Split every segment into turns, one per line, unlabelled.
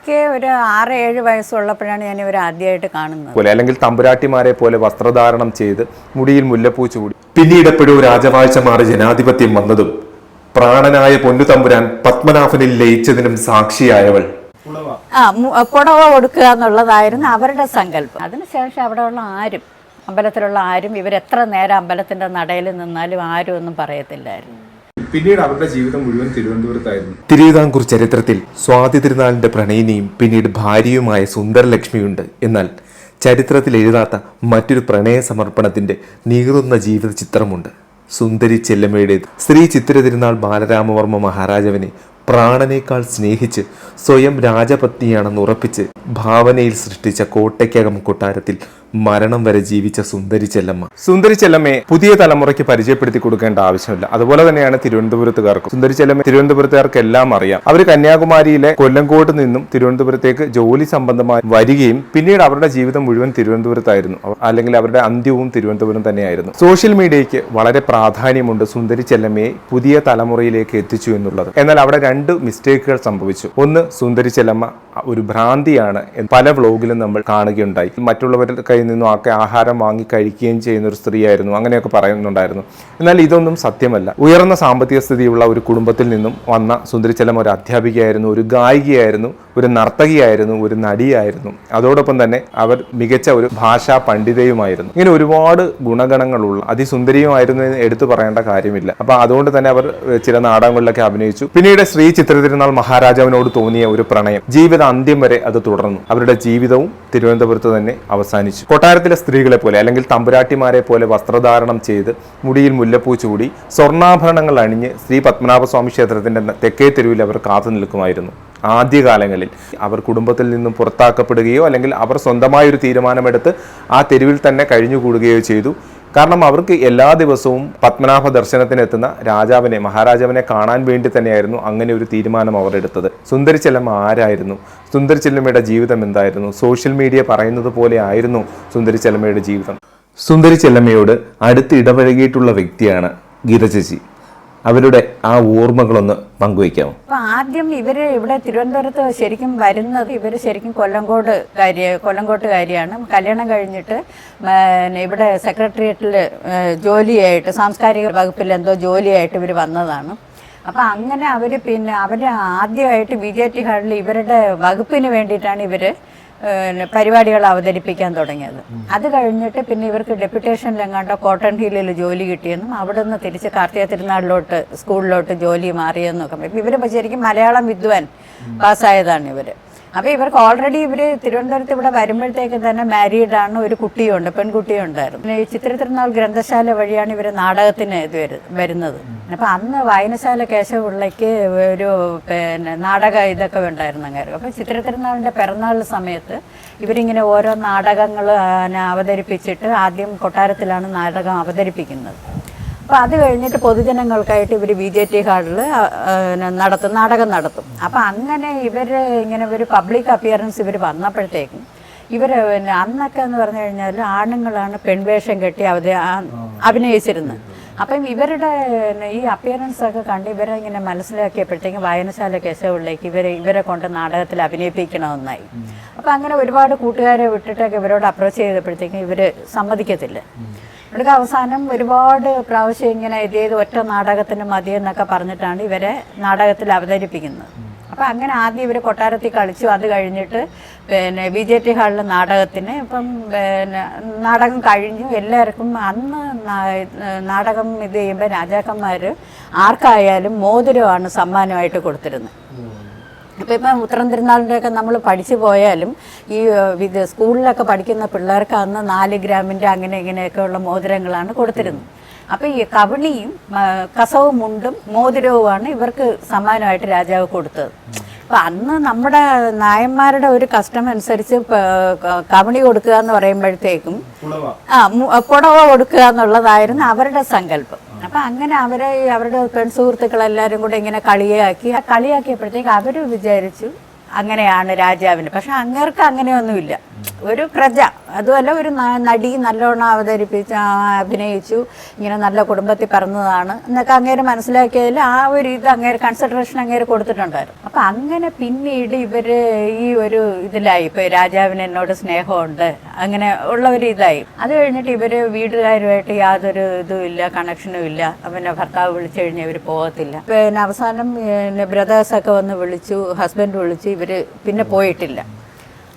എനിക്ക് ഒരു ആറ് ഏഴ് വയസ്സുള്ളപ്പോഴാണ് ഞാൻ ഇവർ ആദ്യമായിട്ട് കാണുന്നത്.
പോലെ അല്ലെങ്കിൽ തമ്പുരാട്ടിമാരെ പോലെ വസ്ത്രധാരണം ചെയ്ത് മുടിയിൽ മുല്ലപ്പൂ ചൂടി പിന്നീട് എപ്പോഴും രാജവാഴ്ച മാറി ജനാധിപത്യം വന്നതും പ്രാണനായ പൊന്നു തമ്പുരാൻ പത്മനാഭനിൽ ലയിച്ചതിനും സാക്ഷിയായവൾ.
ആ മു- പുടവ കൊടുക്കുക എന്നുള്ളതായിരുന്നു അവരുടെ സങ്കല്പം. അതിനുശേഷം അവിടെയുള്ള ആരും അമ്പലത്തിലുള്ള ആരും ഇവരെത്ര നേരം അമ്പലത്തിന്റെ നടയിൽ നിന്നാലും ആരും ഒന്നും പറയത്തില്ലായിരുന്നു.
പിന്നീട് അവരുടെ ജീവിതം മുഴുവൻ തിരുവനന്തപുരത്തായിരുന്നു. തിരുവിതാംകൂർ ചരിത്രത്തിൽ സ്വാതി തിരുനാളിന്റെ പ്രണയിനിയും പിന്നീട് ഭാര്യയുമായ സുന്ദരലക്ഷ്മിയുണ്ട്. എന്നാൽ ചരിത്രത്തിൽ എഴുതാത്ത മറ്റൊരു പ്രണയ സമർപ്പണത്തിന്റെ നീറുന്ന ജീവിത ചിത്രമുണ്ട്. സുന്ദരി ചെല്ലമ്മയുടെ ശ്രീ ചിത്ര തിരുനാൾ ബാലരാമവർമ്മ മഹാരാജാവിനെ പ്രാണനേക്കാൾ സ്നേഹിച്ച് സ്വയം രാജപത്നിയാണെന്ന് ഉറപ്പിച്ച് ഭാവനയിൽ സൃഷ്ടിച്ച കോട്ടയ്ക്കകം കൊട്ടാരത്തിൽ മരണം വരെ ജീവിച്ച സുന്ദരി ചെല്ലമ്മ. സുന്ദരി ചെല്ലമ്മയെ പുതിയ തലമുറയ്ക്ക് പരിചയപ്പെടുത്തി കൊടുക്കേണ്ട ആവശ്യമില്ല. അതുപോലെ തന്നെയാണ് തിരുവനന്തപുരത്തുകാർക്കും. സുന്ദരി ചെല്ലമ്മ തിരുവനന്തപുരത്തുകാർക്ക് എല്ലാം അറിയാം. അവർ കന്യാകുമാരിയിലെ കൊല്ലങ്കോട്ട് നിന്നും തിരുവനന്തപുരത്തേക്ക് ജോലി സംബന്ധമായി വരികയും പിന്നീട് അവരുടെ ജീവിതം മുഴുവൻ തിരുവനന്തപുരത്തായിരുന്നു. അല്ലെങ്കിൽ അവരുടെ അന്ത്യവും തിരുവനന്തപുരം തന്നെയായിരുന്നു. സോഷ്യൽ മീഡിയയ്ക്ക് വളരെ പ്രാധാന്യമുണ്ട് സുന്ദരി ചെല്ലമ്മയെ പുതിയ തലമുറയിലേക്ക് എത്തിച്ചു എന്നുള്ളത്. എന്നാൽ അവിടെ രണ്ട് മിസ്റ്റേക്കുകൾ സംഭവിച്ചു. ഒന്ന് സുന്ദരി ചെല്ലമ്മ ഒരു ഭ്രാന്തിയാണ് പല വ്ലോഗിലും നമ്മൾ കാണുകയുണ്ടായി. മറ്റുള്ളവരുടെ കയ്യിൽ നിന്നും ഒക്കെ ആഹാരം വാങ്ങി കഴിക്കുകയും ചെയ്യുന്ന ഒരു സ്ത്രീയായിരുന്നു. അങ്ങനെയൊക്കെ പറയുന്നുണ്ടായിരുന്നു. എന്നാൽ ഇതൊന്നും സത്യമല്ല. ഉയർന്ന സാമ്പത്തിക സ്ഥിതിയുള്ള ഒരു കുടുംബത്തിൽ നിന്നും വന്ന സുന്ദരിച്ചലം ഒരു അധ്യാപികയായിരുന്നു ഒരു ഗായികയായിരുന്നു ഒരു നർത്തകിയായിരുന്നു ഒരു നടിയായിരുന്നു. അതോടൊപ്പം തന്നെ അവർ മികച്ച ഒരു ഭാഷാ പണ്ഡിതയുമായിരുന്നു. ഇങ്ങനെ ഒരുപാട് ഗുണഗണങ്ങളുള്ള അതിസുന്ദരിയുമായിരുന്നു എന്ന് എടുത്തു പറയേണ്ട കാര്യമില്ല. അപ്പൊ അതുകൊണ്ട് തന്നെ അവർ ചില നാടകങ്ങളിലൊക്കെ അഭിനയിച്ചു. പിന്നീട് ശ്രീ ചിത്രതിരുനാൾ മഹാരാജാവിനോട് തോന്നിയ ഒരു പ്രണയം. ജീവിത അന്ത്യം വരെ അത് തുടർന്നു. അവരുടെ ജീവിതവും തിരുവനന്തപുരത്ത് തന്നെ അവസാനിച്ചു. കൊട്ടാരത്തിലെ സ്ത്രീകളെ പോലെ അല്ലെങ്കിൽ തമ്പുരാട്ടിമാരെ പോലെ വസ്ത്രധാരണം ചെയ്ത് മുടിയിൽ മുല്ലപ്പൂ ചൂടി സ്വർണാഭരണങ്ങൾ അണിഞ്ഞ് ശ്രീ പത്മനാഭസ്വാമി ക്ഷേത്രത്തിന്റെ തെക്കേ തെരുവിൽ അവർ കാത്തു നിൽക്കുമായിരുന്നു. ആദ്യകാലങ്ങളിൽ അവർ കുടുംബത്തിൽ നിന്നും പുറത്താക്കപ്പെടുകയോ അല്ലെങ്കിൽ അവർ സ്വന്തമായൊരു തീരുമാനമെടുത്ത് ആ തെരുവിൽ തന്നെ കഴിഞ്ഞുകൂടുകയോ ചെയ്തു. കാരണം അവർക്ക് എല്ലാ ദിവസവും പത്മനാഭ ദർശനത്തിനെത്തുന്ന രാജാവിനെ മഹാരാജാവിനെ കാണാൻ വേണ്ടി തന്നെയായിരുന്നു അങ്ങനെ ഒരു തീരുമാനം അവർ എടുത്തത്. സുന്ദരി ചെല്ലമ്മ ആരായിരുന്നു? സുന്ദരി ചെല്ലമ്മയുടെ ജീവിതം എന്തായിരുന്നു? സോഷ്യൽ മീഡിയ പറയുന്നത് പോലെ ആയിരുന്നു സുന്ദരി ചെല്ലമ്മയുടെ ജീവിതം. സുന്ദരി ചെല്ലമ്മയോട് അടുത്ത് ഇടപഴകിയിട്ടുള്ള വ്യക്തിയാണ് ഗീത ചേച്ചി അവരുടെ ആ ഓർമ്മകളൊന്ന് പങ്കുവയ്ക്കാമോ?
അപ്പൊ ആദ്യം ഇവർ ഇവിടെ തിരുവനന്തപുരത്ത് ശരിക്കും വരുന്നത് ഇവർ ശരിക്കും കൊല്ലങ്കോട് കാര്യ കൊല്ലങ്കോട്ടുകാരിയാണ് കല്യാണം കഴിഞ്ഞിട്ട് ഇവിടെ സെക്രട്ടേറിയറ്റിൽ ജോലിയായിട്ട് സാംസ്കാരിക വകുപ്പിൽ എന്തോ ജോലിയായിട്ട് ഇവർ വന്നതാണ്. അപ്പം അങ്ങനെ അവർ പിന്നെ അവർ ആദ്യമായിട്ട് ബി ജെ ടി ഹാളിൽ ഇവരുടെ വകുപ്പിന് വേണ്ടിയിട്ടാണ് ഇവർ പരിപാടികൾ അവതരിപ്പിക്കാൻ തുടങ്ങിയത്. അത് കഴിഞ്ഞിട്ട് പിന്നെ ഇവർക്ക് ഡെപ്യൂട്ടേഷനിലെങ്ങാണ്ടോ കോട്ടൺ ഹില്ലിൽ ജോലി കിട്ടിയെന്നും അവിടെ നിന്ന് തിരിച്ച് കാർത്തിക തിരുനാളിലോട്ട് സ്കൂളിലോട്ട് ജോലി മാറിയെന്നൊക്കെ ഇവർ ശരിക്കും മലയാളം വിദ്വാൻ പാസ്സായതാണ് ഇവർ അപ്പോൾ ഇവർക്ക് ഓൾറെഡി ഇവർ തിരുവനന്തപുരത്ത് ഇവിടെ വരുമ്പോഴത്തേക്ക് തന്നെ മാരീഡ് ആണ് ഒരു കുട്ടിയുണ്ട് പെൺകുട്ടിയുണ്ടായിരുന്നു. ഈ ചിത്രത്തിരുനാൾ ഗ്രന്ഥശാല വഴിയാണ് ഇവർ നാടകത്തിന് ഇത് വരുന്നത്. അപ്പൊ അന്ന് വായനശാല കേശവപിള്ളയ്ക്ക് ഒരു പിന്നെ നാടക ഇതൊക്കെ ഉണ്ടായിരുന്നു അങ്ങനെ അപ്പൊ ചിത്രത്തിരുന്നാളിന്റെ പിറന്നാൾ സമയത്ത് ഇവരിങ്ങനെ ഓരോ നാടകങ്ങൾ അവതരിപ്പിച്ചിട്ട് ആദ്യം കൊട്ടാരത്തിലാണ് നാടകം അവതരിപ്പിക്കുന്നത്. അപ്പോൾ അത് കഴിഞ്ഞിട്ട് പൊതുജനങ്ങൾക്കായിട്ട് ഇവർ ബി ജെ ടി ഹാളിൽ നടത്തും നാടകം നടത്തും. അപ്പോൾ അങ്ങനെ ഇവർ ഇങ്ങനെ ഒരു പബ്ലിക് അപ്പിയറൻസ് ഇവർ വന്നപ്പോഴത്തേക്കും ഇവർ പിന്നെ അന്നൊക്കെ എന്ന് പറഞ്ഞു കഴിഞ്ഞാൽ ആണുങ്ങളാണ് പെൺവേഷം കെട്ടി അവർ അഭിനയിച്ചിരുന്നത്. അപ്പം ഇവരുടെ ഈ അപ്പിയറൻസ് ഒക്കെ കണ്ട് ഇവരെ ഇങ്ങനെ മനസ്സിലാക്കിയപ്പോഴത്തേക്കും വായനശാല കേശവുള്ളിലേക്ക് ഇവരെ ഇവരെ കൊണ്ട് നാടകത്തിൽ അഭിനയിപ്പിക്കണമെന്നായി. അപ്പം അങ്ങനെ ഒരുപാട് കൂട്ടുകാരെ വിട്ടിട്ടൊക്കെ ഇവരോട് അപ്രോച്ച് ചെയ്തപ്പോഴത്തേക്കും ഇവർ സമ്മതിക്കത്തില്ല. ഇവർക്ക് അവസാനം ഒരുപാട് പ്രാവശ്യം ഇങ്ങനെ എഴുതിയത് ഒറ്റ നാടകത്തിന് മതി എന്നൊക്കെ പറഞ്ഞിട്ടാണ് ഇവരെ നാടകത്തിൽ അവതരിപ്പിക്കുന്നത്. അപ്പം അങ്ങനെ ആദ്യം ഇവർ കൊട്ടാരത്തിൽ കളിച്ചു. അത് കഴിഞ്ഞിട്ട് പിന്നെ ബി ജെ ടി ഹാളിലെ നാടകത്തിന് ഇപ്പം പിന്നെ നാടകം കഴിഞ്ഞു. എല്ലാവർക്കും അന്ന് നാടകം ഇത് ചെയ്യുമ്പോൾ രാജാക്കന്മാർ ആർക്കായാലും മോതിരമാണ് സമ്മാനമായിട്ട് കൊടുത്തിരുന്നത്. ഇപ്പം ഇപ്പം ഉത്തരം തിരുനാളിന്റെയൊക്കെ നമ്മൾ പഠിച്ചു പോയാലും ഈ ഇത് സ്കൂളിലൊക്കെ പഠിക്കുന്ന പിള്ളേർക്ക് അന്ന് നാല് ഗ്രാമിന്റെ അങ്ങനെ ഇങ്ങനെയൊക്കെയുള്ള മോതിരങ്ങളാണ് കൊടുത്തിരുന്നത്. അപ്പോൾ ഈ കവിണിയും ആ, കസവും മുണ്ടും മോതിരവുമാണ് ഇവർക്ക് സമ്മാനമായിട്ട് രാജാവ് കൊടുത്തത്. അപ്പം അന്ന് നമ്മുടെ നായന്മാരുടെ ഒരു കസ്റ്റം അനുസരിച്ച് കവണി കൊടുക്കുക എന്ന് പറയുമ്പോഴത്തേക്കും ആ കുടവ പുടവ കൊടുക്കുക എന്നുള്ളതായിരുന്നു അവരുടെ സങ്കല്പം. അപ്പൊ അങ്ങനെ അവരെ അവരുടെ പെൺസുഹൃത്തുക്കളെല്ലാവരും കൂടെ ഇങ്ങനെ കളിയാക്കി. കളിയാക്കിയപ്പോഴത്തേക്ക് അവർ വിചാരിച്ചു അങ്ങനെയാണ് രാജാവിന്. പക്ഷെ അങ്ങേർക്ക് അങ്ങനെയൊന്നുമില്ല. ഒരു പ്രജ അതുമല്ല ഒരു നടി നല്ലോണം അവതരിപ്പിച്ച് അഭിനയിച്ചു ഇങ്ങനെ നല്ല കുടുംബത്തിൽ പറഞ്ഞതാണ് എന്നൊക്കെ അങ്ങേര് മനസ്സിലാക്കിയതിൽ ആ ഒരു ഇത് അങ്ങേര് കൺസിഡറേഷൻ അങ്ങേര് കൊടുത്തിട്ടുണ്ടായിരുന്നു. അപ്പം അങ്ങനെ പിന്നീട് ഇവർ ഈ ഒരു ഇതിലായി. ഇപ്പൊ രാജാവിന് എന്നോട് സ്നേഹമുണ്ട്. അങ്ങനെ ഉള്ള ഒരു ഇതായി. അത് കഴിഞ്ഞിട്ട് ഇവർ വീട്ടുകാരുമായിട്ട് യാതൊരു ഇതും ഇല്ല കണക്ഷനും ഇല്ല. പിന്നെ ഭർത്താവ് വിളിച്ചു കഴിഞ്ഞാൽ ഇവർ പോകത്തില്ല. പിന്നെ അവസാനം ബ്രദേഴ്സൊക്കെ വന്ന് വിളിച്ചു ഹസ്ബൻഡ് വിളിച്ചു ഇവർ പിന്നെ പോയിട്ടില്ല.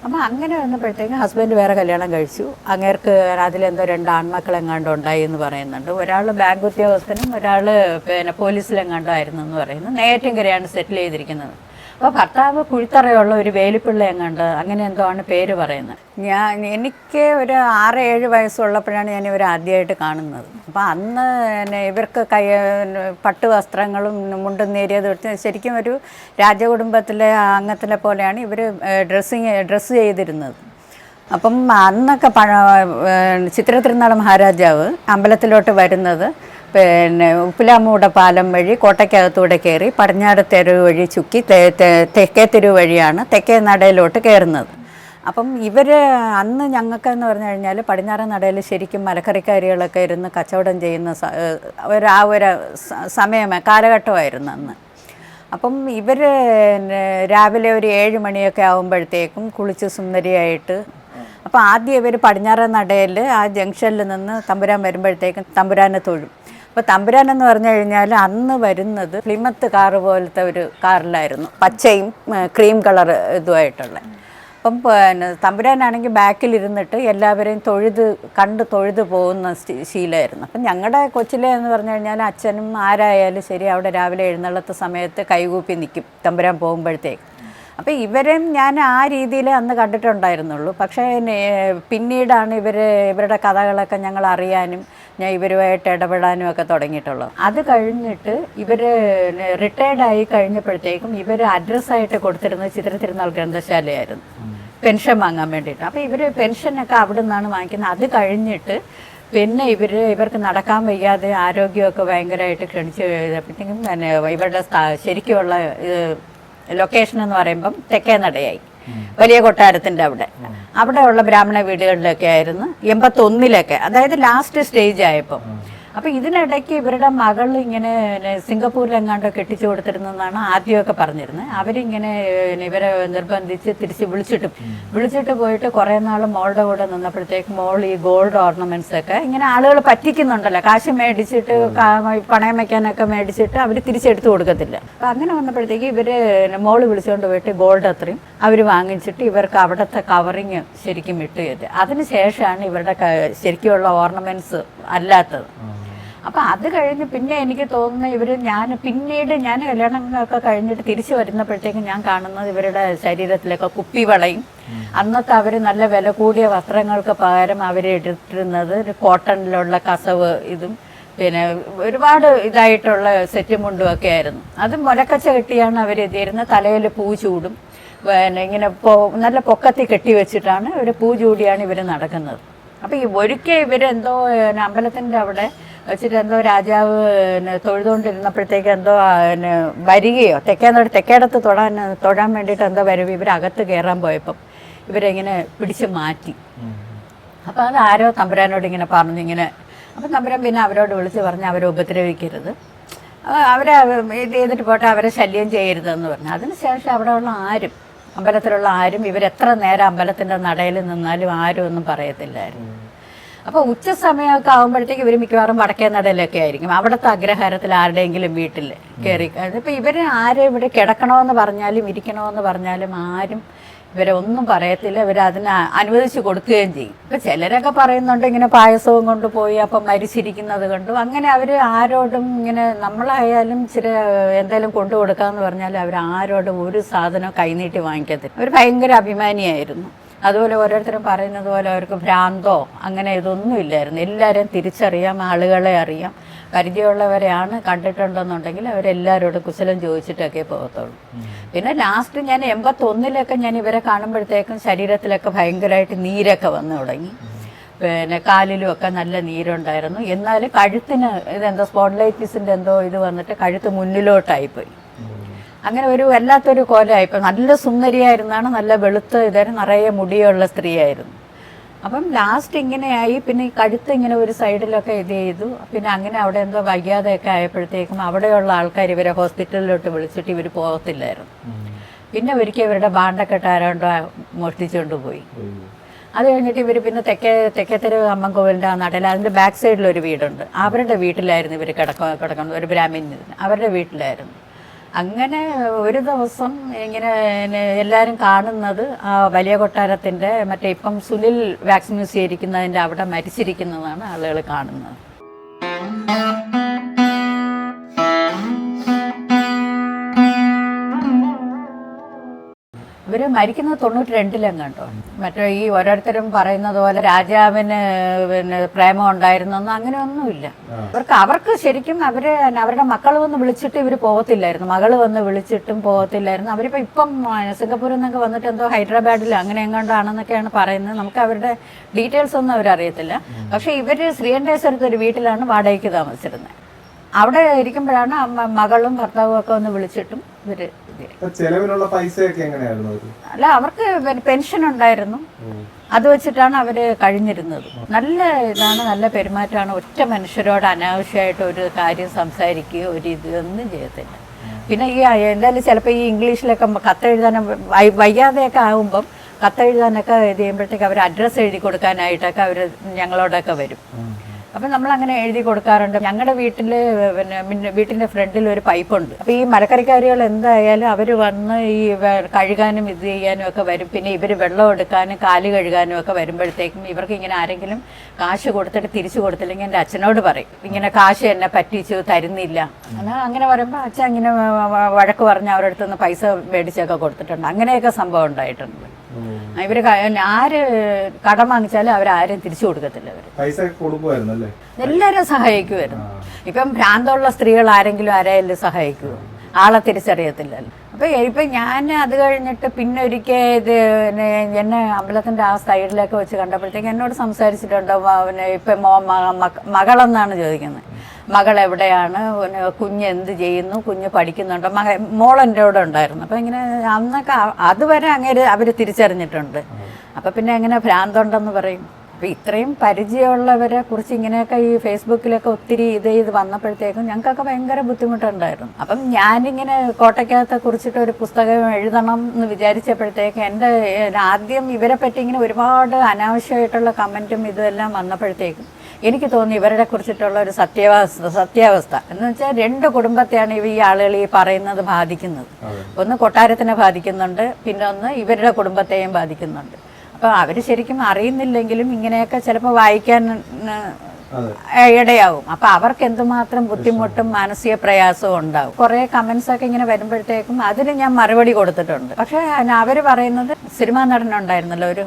അപ്പം അങ്ങനെ വന്നപ്പോഴത്തേക്കും ഹസ്ബൻഡ് വേറെ കല്യാണം കഴിച്ചു. അങ്ങേർക്ക് അതിലെന്തോ രണ്ട് ആൺമക്കളെങ്ങാണ്ട് ഉണ്ടായി എന്ന് പറയുന്നുണ്ട്. ഒരാൾ ബാങ്ക് ഉദ്യോഗസ്ഥനും ഒരാൾ പിന്നെ പോലീസിലെങ്ങാണ്ടായിരുന്നു എന്ന് പറയുന്നു. കരയാണ് സെറ്റിൽ ചെയ്തിരിക്കുന്നത്. അപ്പോൾ ഭർത്താവ് കുഴിത്തറയുള്ള ഒരു വേലിപ്പിള്ള എങ്ങാണ്ട് അങ്ങനെ എന്തോ ആണ് പേര് പറയുന്നത്. ഞാൻ എനിക്ക് ഒരു ആറ് ഏഴ് വയസ്സുള്ളപ്പോഴാണ് ഞാൻ ഇവർ ആദ്യമായിട്ട് കാണുന്നത്. അപ്പോൾ അന്ന് ഇവർക്ക് കൈ പട്ട് വസ്ത്രങ്ങളും മുണ്ടും നേരിയത് ശരിക്കും ഒരു രാജകുടുംബത്തിലെ അംഗത്തിലെ പോലെയാണ് ഇവർ ഡ്രസ്സിങ് ഡ്രസ്സ് ചെയ്തിരുന്നത്. അപ്പം അന്നൊക്കെ പഴ തിരുനാൾ മഹാരാജാവ് അമ്പലത്തിലോട്ട് വരുന്നത്. പിന്നെ ഉപ്പിലാമൂട പാലം വഴി കോട്ടയ്ക്കകത്തൂടെ കയറി പടിഞ്ഞാറ് തെരുവ് വഴി ചുക്കി തെക്കേ തെരുവ് വഴിയാണ് തെക്കേ നടയിലോട്ട് കയറുന്നത്. അപ്പം ഇവർ അന്ന് ഞങ്ങൾക്കെന്ന് പറഞ്ഞു കഴിഞ്ഞാൽ പടിഞ്ഞാറൻ നടയിൽ ശരിക്കും മലക്കറിക്കാരികളൊക്കെ ഇരുന്ന് കച്ചവടം ചെയ്യുന്ന ഒരു ആ ഒരു സമയമേ സമയം കാലഘട്ടമായിരുന്നു അന്ന്. അപ്പം ഇവർ രാവിലെ ഒരു ഏഴ് മണിയൊക്കെ ആകുമ്പോഴത്തേക്കും കുളിച്ച് സുന്ദരിയായിട്ട് അപ്പം ആദ്യം ഇവർ പടിഞ്ഞാറൻ നടയിൽ ആ ജംഗ്ഷനിൽ നിന്ന് തമ്പുരാൻ വരുമ്പോഴത്തേക്കും തമ്പുരാനെ തൊഴും. അപ്പോൾ തമ്പുരാൻ എന്ന് പറഞ്ഞു കഴിഞ്ഞാൽ അന്ന് വരുന്നത് പ്ലിമത്ത് കാറ് പോലത്തെ ഒരു കാറിലായിരുന്നു. പച്ചയും ക്രീം കളർ ഇതുമായിട്ടുള്ള. അപ്പം പിന്നെ തമ്പുരാനാണെങ്കിൽ ബാക്കിലിരുന്നിട്ട് എല്ലാവരെയും തൊഴുത് കണ്ട് തൊഴുത് പോകുന്ന ശീലമായിരുന്നു അപ്പം ഞങ്ങളുടെ കൊച്ചിലെ എന്ന് പറഞ്ഞു കഴിഞ്ഞാൽ അച്ഛനും ആരായാലും ശരി അവിടെ രാവിലെ എഴുന്നള്ളത്ത സമയത്ത് കൈകൂപ്പി നിൽക്കും തമ്പുരാൻ പോകുമ്പോഴത്തേക്ക്. അപ്പോൾ ഇവരെയും ഞാൻ ആ രീതിയിൽ അന്ന് കണ്ടിട്ടുണ്ടായിരുന്നുള്ളൂ. പക്ഷേ പിന്നീടാണ് ഇവർ ഇവരുടെ കഥകളൊക്കെ ഞങ്ങൾ അറിയാനും ഞാൻ ഇവരുമായിട്ട് ഇടപെടാനും ഒക്കെ തുടങ്ങിയിട്ടുള്ളത് അത് കഴിഞ്ഞിട്ട് ഇവർ റിട്ടയർഡ് ആയി കഴിഞ്ഞപ്പോഴത്തേക്കും ഇവർ അഡ്രസ്സായിട്ട് കൊടുത്തിരുന്നത് ചിത്ര തിരുനാൾ ഗ്രന്ഥശാലയായിരുന്നു. പെൻഷൻ വാങ്ങാൻ വേണ്ടിയിട്ട്. അപ്പോൾ ഇവർ പെൻഷനൊക്കെ അവിടെ നിന്നാണ് വാങ്ങിക്കുന്നത്. അത് കഴിഞ്ഞിട്ട് പിന്നെ ഇവർ ഇവർക്ക് നടക്കാൻ വയ്യാതെ ആരോഗ്യമൊക്കെ ഭയങ്കരമായിട്ട് ക്ഷണിച്ച് പിന്നെ ഇവരുടെ ശരിക്കുമുള്ള ലൊക്കേഷൻ എന്ന് പറയുമ്പം തെക്കേ നടയായി. വലിയ കൊട്ടാരത്തിന്റെ അവിടെ. അവിടെയുള്ള ബ്രാഹ്മണ വീടുകളിലൊക്കെ ആയിരുന്നു എൺപത്തൊന്നിലൊക്കെ. അതായത് ലാസ്റ്റ് സ്റ്റേജ് ആയപ്പോൾ അപ്പോൾ ഇതിനിടയ്ക്ക് ഇവരുടെ മകൾ ഇങ്ങനെ സിംഗപ്പൂരിലെങ്ങാണ്ടോ കെട്ടിച്ചു കൊടുത്തിരുന്നെന്നാണ് ആദ്യമൊക്കെ പറഞ്ഞിരുന്നത് അവരിങ്ങനെ ഇവരെ നിർബന്ധിച്ച് തിരിച്ച് വിളിച്ചിട്ട് വിളിച്ചിട്ട് പോയിട്ട് കുറേ നാൾ മോളുടെ കൂടെ നിന്നപ്പോഴത്തേക്ക് മോൾ ഈ ഗോൾഡ് ഓർണമെന്റ്സ് ഒക്കെ ഇങ്ങനെ ആളുകൾ പറ്റിക്കുന്നുണ്ടല്ലോ. കാശ് മേടിച്ചിട്ട് പണയം വയ്ക്കാനൊക്കെ മേടിച്ചിട്ട് അവർ തിരിച്ചെടുത്ത് കൊടുക്കത്തില്ല. അപ്പം അങ്ങനെ വന്നപ്പോഴത്തേക്ക് ഇവർ മോൾ വിളിച്ചുകൊണ്ട് പോയിട്ട് ഗോൾഡ് അത്രയും അവർ വാങ്ങിച്ചിട്ട് ഇവർക്ക് അവിടുത്തെ കവറിങ് ശരിക്കും ഇട്ട് ചെയ്ത് അതിന് ശേഷമാണ് ഇവരുടെ ശരിക്കുള്ള ശരിക്കുമുള്ള ഓർണമെന്റ്സ് അല്ലാത്തത്. അപ്പം അത് കഴിഞ്ഞ് പിന്നെ എനിക്ക് തോന്നുന്ന ഇവർ ഞാൻ പിന്നീട് ഞാൻ കല്യാണങ്ങളൊക്കെ കഴിഞ്ഞിട്ട് തിരിച്ചു വരുന്നപ്പോഴത്തേക്കും ഞാൻ കാണുന്നത് ഇവരുടെ ശരീരത്തിലൊക്കെ കുപ്പി വളയും. അന്നത്തെ അവർ നല്ല വില കൂടിയ വസ്ത്രങ്ങൾക്ക് പകരം ഒരു കോട്ടണിലുള്ള കസവ് ഇതും. പിന്നെ ഒരുപാട് ഇതായിട്ടുള്ള സെറ്റും മുണ്ടും ഒക്കെ ആയിരുന്നു. അത് മുലക്കച്ച കെട്ടിയാണ് അവർ എത്തിയിരുന്നത് തലയിൽ പൂ ചൂടും. പിന്നെ ഇങ്ങനെ പൊ നല്ല പൊക്കത്തിൽ കെട്ടി വെച്ചിട്ടാണ് ഇവർ പൂ ചൂടിയാണ് ഇവർ നടക്കുന്നത്. അപ്പോൾ ഈ ഒരിക്കൽ ഇവരെന്തോ അമ്പലത്തിന്റെ അവിടെ വെച്ചിട്ട് എന്തോ രാജാവ് തൊഴുതുകൊണ്ടിരുന്നപ്പോഴത്തേക്ക് എന്തോ വരികയോ തെക്കേനോട് തെക്കേടത്ത് തൊടാൻ തൊഴാൻ വേണ്ടിയിട്ട് എന്തോ വരവ് ഇവരകത്ത് കയറാൻ പോയപ്പം ഇവരെങ്ങനെ പിടിച്ച് മാറ്റി. അപ്പോൾ അത് ആരോ തമ്പുരാനോട് ഇങ്ങനെ പറഞ്ഞു ഇങ്ങനെ. അപ്പം തമ്പുരാൻ പിന്നെ അവരോട് വിളിച്ച് പറഞ്ഞ് അവരെ ഉപദ്രവിക്കരുത്. അവരെ ഇത് ചെയ്തിട്ട് പോട്ടെ അവരെ ശല്യം ചെയ്യരുതെന്ന് പറഞ്ഞു. അതിനുശേഷം അവിടെയുള്ള ആരും അമ്പലത്തിലുള്ള ആരും ഇവരെത്ര നേരം അമ്പലത്തിന്റെ നടയിൽ നിന്നാലും ആരും ഒന്നും പറയത്തില്ലായിരുന്നു. അപ്പോൾ ഉച്ച സമയമൊക്കെ ആകുമ്പോഴത്തേക്ക് ഇവർ മിക്കവാറും വടക്കേ നടയിലൊക്കെ ആയിരിക്കും. അവിടുത്തെ അഗ്രഹാരത്തിൽ ആരുടെയെങ്കിലും വീട്ടിൽ കയറി അതിപ്പോൾ ഇവർ ആരും ഇവിടെ കിടക്കണമെന്ന് പറഞ്ഞാലും ഇരിക്കണമെന്ന് പറഞ്ഞാലും ആരും ഇവരെ ഒന്നും പറയത്തില്ല. ഇവർ അതിന് അനുവദിച്ചു കൊടുക്കുകയും ചെയ്യും. ഇപ്പം ചിലരൊക്കെ പറയുന്നുണ്ട് ഇങ്ങനെ പായസവും കൊണ്ട് പോയി അപ്പം മരിച്ചിരിക്കുന്നത് കണ്ടു. അങ്ങനെ അവർ ആരോടും ഇങ്ങനെ നമ്മളായാലും ചില എന്തെങ്കിലും കൊണ്ടു കൊടുക്കാന്ന് പറഞ്ഞാൽ അവർ ആരോടും ഒരു സാധനം കൈനീട്ടി വാങ്ങിക്കത്തില്ല. അവർ ഭയങ്കര അഭിമാനിയായിരുന്നു. അതുപോലെ ഓരോരുത്തരും പറയുന്നത് പോലെ അവർക്ക് ഭ്രാന്തോ അങ്ങനെ ഇതൊന്നും ഇല്ലായിരുന്നു. എല്ലാവരെയും തിരിച്ചറിയാം ആളുകളെ അറിയാം. പരിചയമുള്ളവരെയാണ് കണ്ടിട്ടുണ്ടെന്നുണ്ടെങ്കിൽ അവരെല്ലാവരോടും കുശലം ചോദിച്ചിട്ടൊക്കെ പോകത്തുള്ളൂ. പിന്നെ ലാസ്റ്റ് ഞാൻ എൺപത്തൊന്നിലൊക്കെ ഞാൻ ഇവരെ കാണുമ്പോഴത്തേക്കും ശരീരത്തിലൊക്കെ ഭയങ്കരമായിട്ട് നീരൊക്കെ വന്നു തുടങ്ങി. പിന്നെ കാലിലും ഒക്കെ നല്ല നീരുണ്ടായിരുന്നു. എന്നാൽ കഴുത്തിന് ഇതെന്തോ സ്പോൺലൈറ്റിസിന്റെ എന്തോ ഇത് വന്നിട്ട് കഴുത്ത് മുന്നിലോട്ടായിപ്പോയി. അങ്ങനെ ഒരു വല്ലാത്തൊരു കോലമായിപ്പോൾ നല്ല സുന്ദരിയായിരുന്നാണ് നല്ല വെളുത്ത് ഇതായിരുന്നു നിറയെ മുടിയുള്ള സ്ത്രീയായിരുന്നു. അപ്പം ലാസ്റ്റ് ഇങ്ങനെയായി പിന്നെ ഈ കഴുത്ത് ഇങ്ങനെ ഒരു സൈഡിലൊക്കെ ഇത് ചെയ്തു. പിന്നെ അങ്ങനെ അവിടെ എന്തോ വയ്യാതെയൊക്കെ ആയപ്പോഴത്തേക്കും അവിടെയുള്ള ആൾക്കാർ ഇവരെ ഹോസ്പിറ്റലിലോട്ട് വിളിച്ചിട്ട് ഇവർ പോകത്തില്ലായിരുന്നു. പിന്നെ ഒരിക്കൽ ഇവരുടെ ബാണ്ടക്കെട്ട് ആരാണ്ടോ മോഷ്ടിച്ചുകൊണ്ട് പോയി. അത് കഴിഞ്ഞിട്ട് ഇവർ പിന്നെ തെക്കേ തെക്കേത്തെരു അമ്മൻകോവിലിന്റെ ആ നടയിൽ അതിന്റെ ബാക്ക് സൈഡിലൊരു വീടുണ്ട്. അവരുടെ വീട്ടിലായിരുന്നു ഇവർ കിടക്ക കിടക്കുന്നത് ഒരു ബ്രാഹ്മിൻ അവരുടെ വീട്ടിലായിരുന്നു. അങ്ങനെ ഒരു ദിവസം ഇങ്ങനെ എല്ലാവരും കാണുന്നത് ആ വലിയ കൊട്ടാരത്തിന്റെ മറ്റേ ഇപ്പം സുനിൽ വാക്സിൻ മ്യൂസിയം അവിടെ മരിച്ചിരിക്കുന്നതാണ് ആളുകൾ കാണുന്നത്. ഇവർ മരിക്കുന്നത് തൊണ്ണൂറ്റി രണ്ടിലും കണ്ടോ മറ്റേ ഈ ഓരോരുത്തരും പറയുന്നത് പോലെ രാജാവിന് പിന്നെ പ്രേമം ഉണ്ടായിരുന്നൊന്നും അങ്ങനെയൊന്നുമില്ല. അവർക്ക് അവർക്ക് ശരിക്കും അവർ അവരുടെ മക്കൾ വന്ന് വിളിച്ചിട്ട് ഇവർ പോകത്തില്ലായിരുന്നു. മകൾ വന്ന് വിളിച്ചിട്ടും പോകത്തില്ലായിരുന്നു. അവരിപ്പോ ഇപ്പം സിംഗപ്പൂരിൽ നിന്നൊക്കെ വന്നിട്ട് എന്തോ ഹൈദരാബാദിൽ അങ്ങനെ എങ്ങാണ്ടാണെന്നൊക്കെയാണ് പറയുന്നത്. നമുക്ക് അവരുടെ ഡീറ്റെയിൽസ് ഒന്നും അവരറിയത്തില്ല പക്ഷെ ഇവർ ശ്രീകണ്ഠേശ്വരത്ത് ഒരു വീട്ടിലാണ് വാടകയ്ക്ക് താമസിച്ചിരുന്നത്. അവിടെ ഇരിക്കുമ്പോഴാണ് മകളും ഭർത്താവും ഒക്കെ ഒന്ന് വിളിച്ചിട്ടും
ഇവർ ചെലവിനുള്ള പൈസയൊക്കെ എങ്ങനെയായിരുന്നു
അല്ല അവർക്ക് പെൻഷൻ ഉണ്ടായിരുന്നു. അത് വെച്ചിട്ടാണ് അവർ കഴിഞ്ഞിരുന്നത്. നല്ല ഇതാണ് നല്ല പെരുമാറ്റമാണ്. ഒറ്റ മനുഷ്യരോട് അനാവശ്യമായിട്ട് ഒരു കാര്യം സംസാരിക്കുകയോ ഒരു ഇതൊന്നും ചെയ്യത്തില്ല. പിന്നെ ഈ എന്തായാലും ചിലപ്പോൾ ഈ ഇംഗ്ലീഷിലൊക്കെ കത്തെഴുതാൻ വയ്യാതെയൊക്കെ ആകുമ്പം കത്തെഴുതാനൊക്കെ ഇത് ചെയ്യുമ്പോഴത്തേക്ക് അവർ അഡ്രസ്സ് എഴുതി കൊടുക്കാനായിട്ടൊക്കെ അവർ ഞങ്ങളോടൊക്കെ വരും. അപ്പം നമ്മൾ അങ്ങനെ എഴുതി കൊടുക്കാറുണ്ട്. ഞങ്ങളുടെ വീട്ടിൽ പിന്നെ വീട്ടിന്റെ ഫ്രണ്ടിൽ ഒരു പൈപ്പുണ്ട്. അപ്പോൾ ഈ മരക്കറിക്കാരികൾ എന്തായാലും അവർ വന്ന് ഈ കഴുകാനും ഇത് ചെയ്യാനും ഒക്കെ വരും. പിന്നെ ഇവർ വെള്ളം എടുക്കാനും കാൽ കഴുകാനും ഒക്കെ വരുമ്പോഴത്തേക്കും ഇവർക്ക് ഇങ്ങനെ ആരെങ്കിലും കാശ് കൊടുത്തിട്ട് തിരിച്ചു കൊടുത്തില്ലെങ്കിൽ എന്റെ അച്ഛനോട് പറയും. ഇങ്ങനെ കാശ് എന്നെ പറ്റിച്ചു തരുന്നില്ല. എന്നാൽ അങ്ങനെ പറയുമ്പോൾ അച്ഛൻ ഇങ്ങനെ വഴക്ക് പറഞ്ഞ് അവരുടെ അടുത്ത് നിന്ന് പൈസ മേടിച്ചൊക്കെ കൊടുത്തിട്ടുണ്ട്. അങ്ങനെയൊക്കെ സംഭവം ഉണ്ടായിട്ടുണ്ട്. ഇവർ ആര് കടം വാങ്ങിച്ചാലും അവരാരും തിരിച്ചു കൊടുക്കത്തില്ല അവർ എല്ലാരും സഹായിക്കുമായിരുന്നു ഇപ്പം ഭ്രാന്തമുള്ള സ്ത്രീകൾ ആരെങ്കിലും ആരായാലും സഹായിക്കുമോ ആളെ തിരിച്ചറിയത്തില്ലല്ലോ. അപ്പൊ ഇപ്പൊ ഞാൻ അത് കഴിഞ്ഞിട്ട് പിന്നെ ഒരിക്കൽ ഇത് എന്നെ അമ്പലത്തിന്റെ ആ സൈഡിലൊക്കെ വെച്ച് കണ്ടപ്പോഴത്തേക്ക് എന്നോട് സംസാരിച്ചിട്ടുണ്ടോ പിന്നെ ഇപ്പൊ മോ മ- മക- മകളെന്നാണ് ചോദിക്കുന്നത്. മകൾ എവിടെയാണ് പിന്നെ കുഞ്ഞ് എന്ത് ചെയ്യുന്നു? കുഞ്ഞ് പഠിക്കുന്നുണ്ടോ? മക മോൾ എന്റെ കൂടെ ഉണ്ടായിരുന്നു. അപ്പം ഇങ്ങനെ അന്നൊക്കെ അതുവരെ അങ്ങനെ അവർ തിരിച്ചറിഞ്ഞിട്ടുണ്ട്. അപ്പം പിന്നെ എങ്ങനെ ഭ്രാന്തുണ്ടെന്ന് പറയും. അപ്പം ഇത്രയും പരിചയമുള്ളവരെ കുറിച്ച് ഇങ്ങനെയൊക്കെ ഈ ഫേസ്ബുക്കിലൊക്കെ ഒത്തിരി ഇത് ചെയ്ത് വന്നപ്പോഴത്തേക്കും ഞങ്ങൾക്കൊക്കെ ഭയങ്കര ബുദ്ധിമുട്ടുണ്ടായിരുന്നു. അപ്പം ഞാനിങ്ങനെ കോട്ടയ്ക്കകത്തെ കുറിച്ചിട്ട് ഒരു പുസ്തകം എഴുതണം എന്ന് വിചാരിച്ചപ്പോഴത്തേക്ക് എന്റെ ആദ്യം ഇവരെ പറ്റി ഇങ്ങനെ ഒരുപാട് അനാവശ്യമായിട്ടുള്ള കമന്റും ഇതുമെല്ലാം വന്നപ്പോഴത്തേക്കും എനിക്ക് തോന്നി ഇവരുടെ കുറിച്ചിട്ടുള്ള ഒരു സത്യാവസ്ഥ സത്യാവസ്ഥ. എന്ന് വെച്ചാൽ രണ്ട് കുടുംബത്തെയാണ് ഈ ആളുകൾ ഈ പറയുന്നത് ബാധിക്കുന്നത്. ഒന്ന് കൊട്ടാരത്തിനെ ബാധിക്കുന്നുണ്ട് പിന്നെ ഒന്ന് ഇവരുടെ കുടുംബത്തെയും ബാധിക്കുന്നുണ്ട്. അപ്പോൾ അവർ ശരിക്കും അറിയുന്നില്ലെങ്കിലും ഇങ്ങനെയൊക്കെ ചിലപ്പോൾ വായിക്കാൻ ഇടയാവും. അപ്പൊ അവർക്ക് എന്തുമാത്രം ബുദ്ധിമുട്ടും മാനസിക പ്രയാസവും ഉണ്ടാവും. കുറെ കമന്റ്സ് ഒക്കെ ഇങ്ങനെ വരുമ്പോഴത്തേക്കും അതിന് ഞാൻ മറുപടി കൊടുത്തിട്ടുണ്ട്. പക്ഷെ അവർ പറയുന്നത് സിനിമാ നടനുണ്ടായിരുന്നല്ലോ ഒരു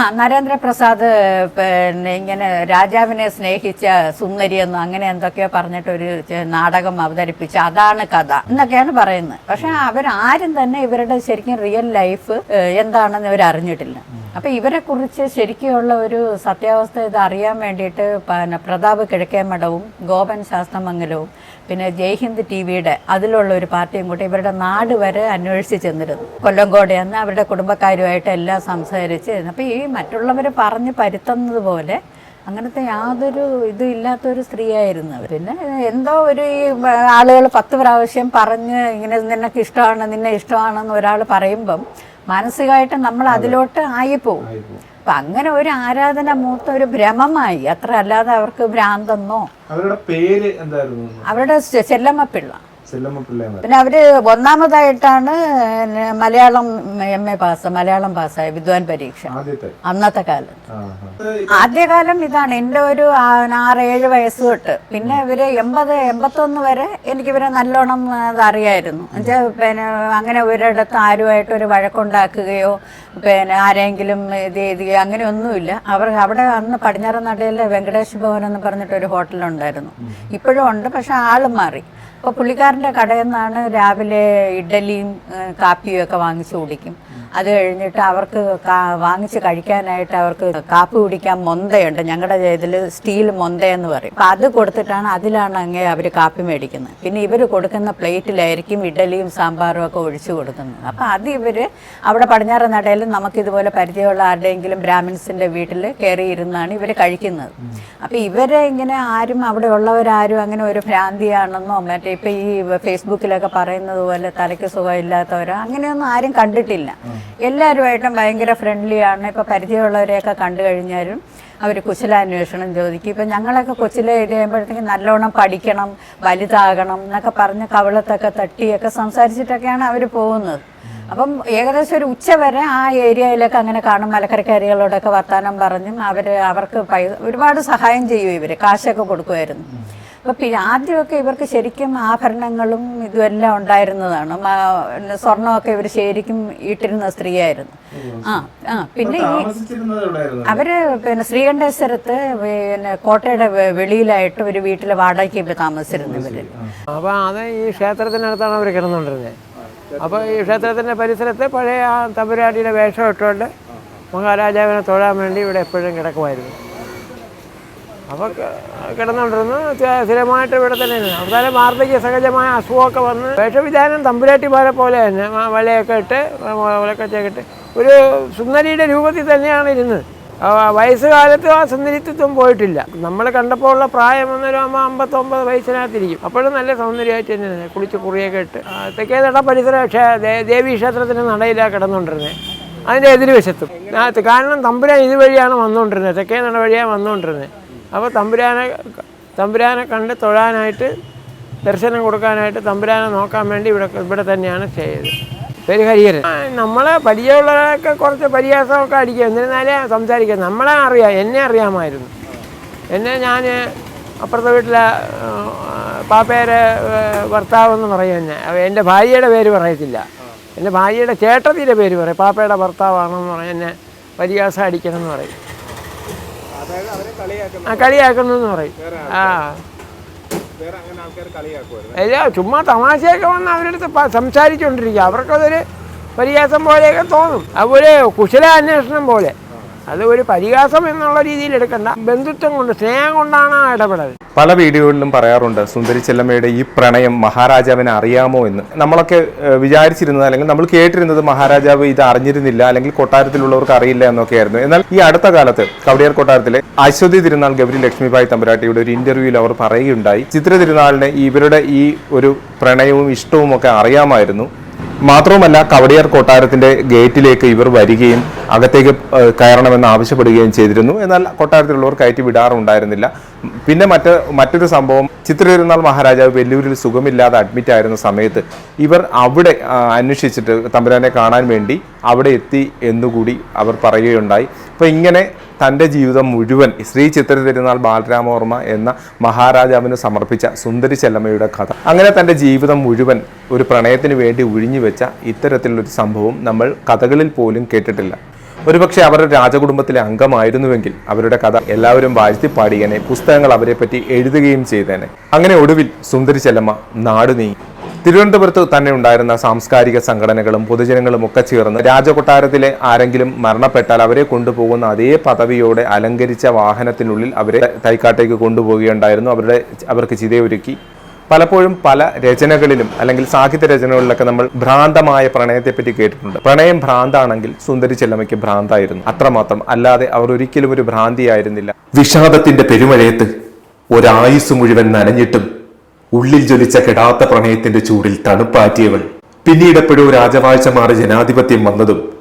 ആ നരേന്ദ്രപ്രസാദ് പിന്നെ ഇങ്ങനെ രാജാവിനെ സ്നേഹിച്ച സുന്ദരി എന്നോ അങ്ങനെ എന്തൊക്കെയോ പറഞ്ഞിട്ട് ഒരു നാടകം അവതരിപ്പിച്ച അതാണ് കഥ എന്നൊക്കെയാണ് പറയുന്നത്. പക്ഷെ അവരാരും തന്നെ ഇവരുടെ ശരിക്കും റിയൽ ലൈഫ് എന്താണെന്ന് ഇവർ അറിഞ്ഞിട്ടില്ല അപ്പൊ ഇവരെ കുറിച്ച് ശരിക്കുള്ള ഒരു സത്യാവസ്ഥ ഇത് അറിയാൻ വേണ്ടിയിട്ട് പിന്നെ പ്രതാപ് കിഴക്കേമഠവും ഗോപൻ ശാസ്ത്രമംഗലവും പിന്നെ ജയ്ഹിന്ദ് ടി വിയുടെ അതിലുള്ള ഒരു പാർട്ടിയും കൂടി ഇവരുടെ നാട് വരെ അന്വേഷിച്ച് ചെന്നിരുന്നു. കൊല്ലങ്കോട് എന്ന് അവരുടെ കുടുംബക്കാരുമായിട്ട് എല്ലാം സംസാരിച്ച് അപ്പോൾ ഈ മറ്റുള്ളവർ പറഞ്ഞ് പരുത്തുന്നത് പോലെ അങ്ങനത്തെ യാതൊരു ഇതും ഇല്ലാത്തൊരു സ്ത്രീയായിരുന്നു പിന്നെ എന്തോ ഒരു ഈ ആളുകൾ പത്ത് പ്രാവശ്യം പറഞ്ഞ് ഇങ്ങനെ നിനക്ക് ഇഷ്ടമാണ് നിന്നെ ഇഷ്ടമാണെന്ന് ഒരാൾ പറയുമ്പം മാനസികമായിട്ട് നമ്മൾ അതിലോട്ട് ആയിപ്പോവും. അപ്പൊ അങ്ങനെ ഒരു ആരാധന മൂത്ത ഒരു ഭ്രമമായി അത്ര അല്ലാതെ അവർക്ക് ഭ്രാന്തെന്നോ
അവരുടെ പേര് എന്തായിരുന്നു?
അവരുടെ ചെ- പിന്നെ അവർ ഒന്നാമതായിട്ടാണ് Malayalam M A pass Malayalam പാസ്സായ വിദ്വാൻ പരീക്ഷ. അന്നത്തെ കാലത്ത്. ആദ്യകാലം ഇതാണ്. എന്റെ ഒരു ആറേഴ് ആറ് ഏഴ് വയസ്സ് തൊട്ട്. പിന്നെ ഇവർ എൺപത് എൺപത്തൊന്ന് വരെ എനിക്ക് ഇവരെ നല്ലോണം അതറിയായിരുന്നു. അറിയായിരുന്നു എന്നുവെച്ചാൽ പിന്നെ അങ്ങനെ ഒരിടത്ത് ആരുമായിട്ട് ഒരു വഴക്കുണ്ടാക്കുകയോ പിന്നെ ആരെങ്കിലും ഇത് അങ്ങനെ ഒന്നുമില്ല. അവർ അവിടെ അന്ന് പടിഞ്ഞാറൻ നടയിലെ വെങ്കടേഷ് ഭവൻ എന്ന് പറഞ്ഞിട്ടൊരു ഹോട്ടലുണ്ടായിരുന്നു. ഇപ്പോഴും ഉണ്ട് പക്ഷെ ആൾ മാറി. അപ്പോൾ പുള്ളിക്കാരന്റെ കടയിൽ നിന്നാണ് രാവിലെ ഇഡലിയും കാപ്പിയും ഒക്കെ വാങ്ങിച്ചു കുടിക്കും. അത് കഴിഞ്ഞിട്ട് അവർക്ക് വാങ്ങിച്ച് കഴിക്കാനായിട്ട് അവർക്ക് കാപ്പി കുടിക്കാൻ മൊന്തയുണ്ട്. ഞങ്ങളുടെ ഇതിൽ സ്റ്റീൽ മൊന്തയെന്ന് പറയും. അപ്പം അത് കൊടുത്തിട്ടാണ് അതിലാണ് അങ്ങേ അവർ കാപ്പി മേടിക്കുന്നത്. പിന്നെ ഇവർ കൊടുക്കുന്ന പ്ലേറ്റിലായിരിക്കും ഇഡലിയും സാമ്പാറും ഒക്കെ ഒഴിച്ച് കൊടുക്കുന്നത്. അപ്പം അത് ഇവർ അവിടെ പടിഞ്ഞാറ് നടയിൽ നമുക്കിതുപോലെ പരിചയമുള്ള ആരുടെയെങ്കിലും ബ്രാഹ്മിൻസിന്റെ വീട്ടിൽ കയറി ഇരുന്നാണ് ഇവർ കഴിക്കുന്നത്. അപ്പം ഇവരെ ഇങ്ങനെ ആരും അവിടെ ഉള്ളവരാരും അങ്ങനെ ഒരു ഭ്രാന്തിയാണെന്നോ മറ്റേ ഇപ്പം ഈ ഫേസ്ബുക്കിലൊക്കെ പറയുന്നത് പോലെ തലയ്ക്ക് സുഖമില്ലാത്തവരോ അങ്ങനെയൊന്നും ആരും കണ്ടിട്ടില്ല. എല്ലാവരുമായിട്ടും ഭയങ്കര ഫ്രണ്ട്ലിയാണ് ഇപ്പോൾ പരിചയമുള്ളവരെയൊക്കെ കണ്ടു കഴിഞ്ഞാലും അവർ കുശലാന്വേഷണം ചോദിക്കും. ഇപ്പം ഞങ്ങളൊക്കെ കൊച്ചിലെ ഇത് ചെയ്യുമ്പോഴത്തേക്കും നല്ലോണം പഠിക്കണം വലുതാകണം എന്നൊക്കെ പറഞ്ഞ് കവിളത്തൊക്കെ തട്ടിയൊക്കെ സംസാരിച്ചിട്ടൊക്കെയാണ് അവർ പോകുന്നത്. അപ്പം ഏകദേശം ഒരു ഉച്ച വരെ ആ ഏരിയയിലൊക്കെ അങ്ങനെ കാണും. മലക്കരക്കാരികളോടൊക്കെ വർത്തമാനം പറഞ്ഞും അവർ അവർക്ക് ഒരുപാട് സഹായം ചെയ്യും ഇവർ കാശൊക്കെ കൊടുക്കുമായിരുന്നു. അപ്പോൾ പിന്നെ ആദ്യമൊക്കെ ഇവർക്ക് ശരിക്കും ആഭരണങ്ങളും ഇതുമെല്ലാം ഉണ്ടായിരുന്നതാണ്. സ്വർണമൊക്കെ ഇവർ ശരിക്കും ഇട്ടിരുന്ന സ്ത്രീയായിരുന്നു. ആ ആ പിന്നെ ഈ അവർ പിന്നെ ശ്രീകണ്ഠേശ്വരത്ത് പിന്നെ കോട്ടയുടെ വെളിയിലായിട്ട് ഒരു വീട്ടിലെ വാടകയ്ക്ക് ഇവർ താമസിച്ചിരുന്നു ഇവർ.
അപ്പോൾ അത് ഈ ക്ഷേത്രത്തിനടുത്താണ് അവർ കിടന്നുകൊണ്ടിരുന്നത് അപ്പോൾ ഈ ക്ഷേത്രത്തിന്റെ പരിസരത്ത് പഴയ ആ തമ്പുരാടിയുടെ വേഷം ഇട്ടുകൊണ്ട് മഹാരാജാവിനെ തൊഴാൻ വേണ്ടി ഇവിടെ എപ്പോഴും കിടക്കുമായിരുന്നു. അപ്പോൾ കിടന്നുകൊണ്ടിരുന്നു. സ്ഥി- സ്ഥിരമായിട്ട് ഇവിടെ തന്നെ ഇരുന്നു. അവസാനം വാർദ്ധക്യ സഹജമായ അസുഖമൊക്കെ വന്ന് വേഷവിധാനം തമ്പുരാട്ടിമാരെ പോലെ തന്നെ വലയൊക്കെ ഇട്ട് വിളക്കൊക്കെ ഇട്ട് ഒരു സുന്ദരിയുടെ രൂപത്തിൽ തന്നെയാണ് ഇരുന്നത്. വയസ്സുകാലത്ത് ആ സുന്ദരിത്വം പോയിട്ടില്ല. നമ്മൾ കണ്ടപ്പോൾ ഉള്ള പ്രായം എന്നൊരു അമ്മ അമ്പത്തൊമ്പത് വയസ്സിനകത്തിരിക്കും. അപ്പോഴും നല്ല സൗന്ദര്യമായിട്ട് തന്നെ കുളിച്ച് കുറിയൊക്കെ ഇട്ട്. തെക്കേ നട പരിസര ദേവീ ക്ഷേത്രത്തിന്റെ നടയിലാണ് കിടന്നുകൊണ്ടിരുന്നത് അതിന്റെ എതിർവശത്തും കാരണം തമ്പുരാൻ ഇതുവഴിയാണ് വന്നുകൊണ്ടിരുന്നത്. തെക്കേ നട വഴിയാണ് വന്നുകൊണ്ടിരുന്നത്. അപ്പോൾ തമ്പുരാനെ തമ്പുരാനെ കണ്ട് തൊഴാനായിട്ട് ദർശനം കൊടുക്കാനായിട്ട് തമ്പുരാനെ നോക്കാൻ വേണ്ടി ഇവിടെ ഇവിടെ തന്നെയാണ് ചെയ്തത്. പേര് ഹരിഹരൻ. നമ്മളെ പരിചയമുള്ളവരൊക്കെ കുറച്ച് പരിഹാസമൊക്കെ അടിക്കും എന്നിരുന്നാലേ സംസാരിക്കാം നമ്മളെ അറിയാം എന്നെ അറിയാമായിരുന്നു. എന്നെ ഞാൻ അപ്പുറത്തെ വീട്ടിലെ പാപ്പയുടെ ആ, ഭർത്താവ് എന്ന് പറയും എന്നെ. എന്റെ ഭാര്യയുടെ പേര് പറയത്തില്ല. എന്റെ ഭാര്യയുടെ ചേട്ടത്തിന്റെ പേര് പറയും. പാപ്പയുടെ ഭർത്താവാണെന്ന് പറയും. എന്നെ പരിഹാസം അടിക്കണം എന്ന് പറയും. ആ കളിയാക്കുന്നു എന്ന് പറയും. ആ. അല്ല ചുമ്മാ തമാശയൊക്കെ വന്ന് അവരുടെ അടുത്ത് പ- സംസാരിച്ചുകൊണ്ടിരിക്കുക അവർക്കതൊരു പരിഹാസം പോലെയൊക്കെ തോന്നും. അതുപോലെ കുശല അന്വേഷണം പോലെ. അത് ഒരു പരിഹാസം എന്നുള്ള രീതിയിൽ എടുക്കണ്ട. ബന്ധുത്വം കൊണ്ട് സ്നേഹം കൊണ്ടാണ് ആ ഇടപെടൽ.
പല വീഡിയോകളിലും പറയാറുണ്ട് സുന്ദരി ചെല്ലമ്മയുടെ ഈ പ്രണയം മഹാരാജാവിനെ അറിയാമോ എന്ന്. നമ്മളൊക്കെ വിചാരിച്ചിരുന്നത് അല്ലെങ്കിൽ നമ്മൾ കേട്ടിരുന്നത് മഹാരാജാവ് ഇത് അറിഞ്ഞിരുന്നില്ല അല്ലെങ്കിൽ കൊട്ടാരത്തിലുള്ളവർക്ക് അറിയില്ല എന്നൊക്കെ ആയിരുന്നു. എന്നാൽ ഈ അടുത്ത കാലത്ത് കവടിയാർ കൊട്ടാരത്തിലെ അശ്വതി തിരുനാൾ ഗൗരി ലക്ഷ്മിഭായ് തമ്പുരാട്ടിയുടെ ഒരു ഇന്റർവ്യൂവിൽ അവർ പറയുകയുണ്ടായി. ചിത്ര തിരുനാളിന് ഇവരുടെ ഈ ഒരു പ്രണയവും ഇഷ്ടവും ഒക്കെ അറിയാമായിരുന്നു. മാത്രവുമല്ല കവടിയാർ കൊട്ടാരത്തിന്റെ ഗേറ്റിലേക്ക് ഇവർ വരികയും അകത്തേക്ക് കയറണമെന്ന് ആവശ്യപ്പെടുകയും ചെയ്തിരുന്നു. എന്നാൽ കൊട്ടാരത്തിലുള്ളവർ കയറ്റി വിടാറുണ്ടായിരുന്നില്ല. പിന്നെ മറ്റ് മറ്റൊരു സംഭവം ചിത്രതിരുനാൾ മഹാരാജാവ് വെല്ലൂരിൽ സുഖമില്ലാതെ അഡ്മിറ്റ് ആയിരുന്ന സമയത്ത് ഇവർ അവിടെ അന്വേഷിച്ചിട്ട് തമ്പുരാനെ കാണാൻ വേണ്ടി അവിടെ എത്തി എന്നുകൂടി അവർ പറയുകയുണ്ടായി. അപ്പോൾ ഇങ്ങനെ തന്റെ ജീവിതം മുഴുവൻ ശ്രീ ചിത്ര തിരുനാൾ ബാലരാമവർമ്മ എന്ന മഹാരാജാവിന് സമർപ്പിച്ച സുന്ദരി ചെല്ലമ്മയുടെ കഥ അങ്ങനെ തന്റെ ജീവിതം മുഴുവൻ ഒരു പ്രണയത്തിന് വേണ്ടി ഒഴിഞ്ഞു വെച്ച ഇത്തരത്തിലൊരു സംഭവം നമ്മൾ കഥകളിൽ പോലും കേട്ടിട്ടില്ല. ഒരുപക്ഷെ അവരുടെ രാജകുടുംബത്തിലെ അംഗമായിരുന്നുവെങ്കിൽ അവരുടെ കഥ എല്ലാവരും വാഴ്ത്തി വാഴ്ത്തിപ്പാടിയനെ പുസ്തകങ്ങൾ അവരെപ്പറ്റി എഴുതുകയും ചെയ്തേനെ. അങ്ങനെ ഒടുവിൽ സുന്ദരി ചെല്ലമ്മ നാട് നീങ്ങി. തിരുവനന്തപുരത്ത് തന്നെ ഉണ്ടായിരുന്ന സാംസ്കാരിക സംഘടനകളും പൊതുജനങ്ങളും ഒക്കെ ചേർന്ന് രാജകൊട്ടാരത്തിലെ ആരെങ്കിലും മരണപ്പെട്ടാൽ അവരെ കൊണ്ടുപോകുന്ന അതേ പദവിയോടെ അലങ്കരിച്ച വാഹനത്തിനുള്ളിൽ അവരെ തൈക്കാട്ടേക്ക് കൊണ്ടുപോവുകയുണ്ടായിരുന്നു. അവരുടെ അവർക്ക് ചിതയൊരുക്കി. പലപ്പോഴും പല രചനകളിലും അല്ലെങ്കിൽ സാഹിത്യ രചനകളിലൊക്കെ നമ്മൾ ഭ്രാന്തമായ പ്രണയത്തെപ്പറ്റി കേട്ടിട്ടുണ്ട്. പ്രണയം ഭ്രാന്താണെങ്കിൽ സുന്ദരി ചെല്ലമ്മയ്ക്ക് ഭ്രാന്തായിരുന്നു. അത്രമാത്രം. അല്ലാതെ അവർ ഒരിക്കലും ഒരു ഭ്രാന്തിയായിരുന്നില്ല. വിഷാദത്തിന്റെ പെരുമഴയത്ത് ഒരായുസ് മുഴുവൻ നനഞ്ഞിട്ടും ഉള്ളിൽ ജ്വലിച്ച കെടാത്ത പ്രണയത്തിന്റെ ചൂടിൽ തണുപ്പാറ്റിയവൾ. പിന്നീട് എപ്പോഴോ രാജവാഴ്ച മാറി ജനാധിപത്യം വന്നതും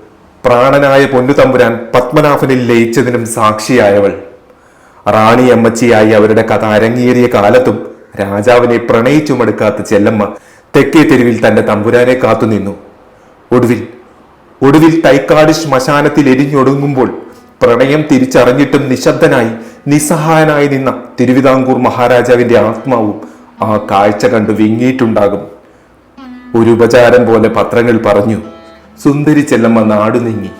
പ്രാണനായ പൊന്നുതമ്പുരാൻ പത്മനാഭനിൽ ലയിച്ചതിനും സാക്ഷിയായവൾ. റാണി അമ്മച്ചിയായി അവരുടെ കഥ അരങ്ങേറിയ കാലത്തും രാജാവിനെ പ്രണയിച്ചുമടുക്കാത്ത ചെല്ലമ്മ തെക്കേ തെരുവിൽ തന്റെ തമ്പുരാനെ കാത്തുനിന്നു. ഒടുവിൽ ഒടുവിൽ തൈക്കാട് ശ്മശാനത്തിൽ എരിഞ്ഞൊടുങ്ങുമ്പോൾ പ്രണയം തിരിച്ചറിഞ്ഞിട്ടും നിശബ്ദനായി നിസ്സഹായനായി നിന്ന തിരുവിതാംകൂർ മഹാരാജാവിന്റെ ആത്മാവും ആ കാഴ്ച കണ്ടു വിങ്ങിയിട്ടുണ്ടാകും. ഒരു ഉപചാരം പോലെ പത്രങ്ങൾ പറഞ്ഞു സുന്ദരി ചെല്ലമ്മ നാടു നീങ്ങി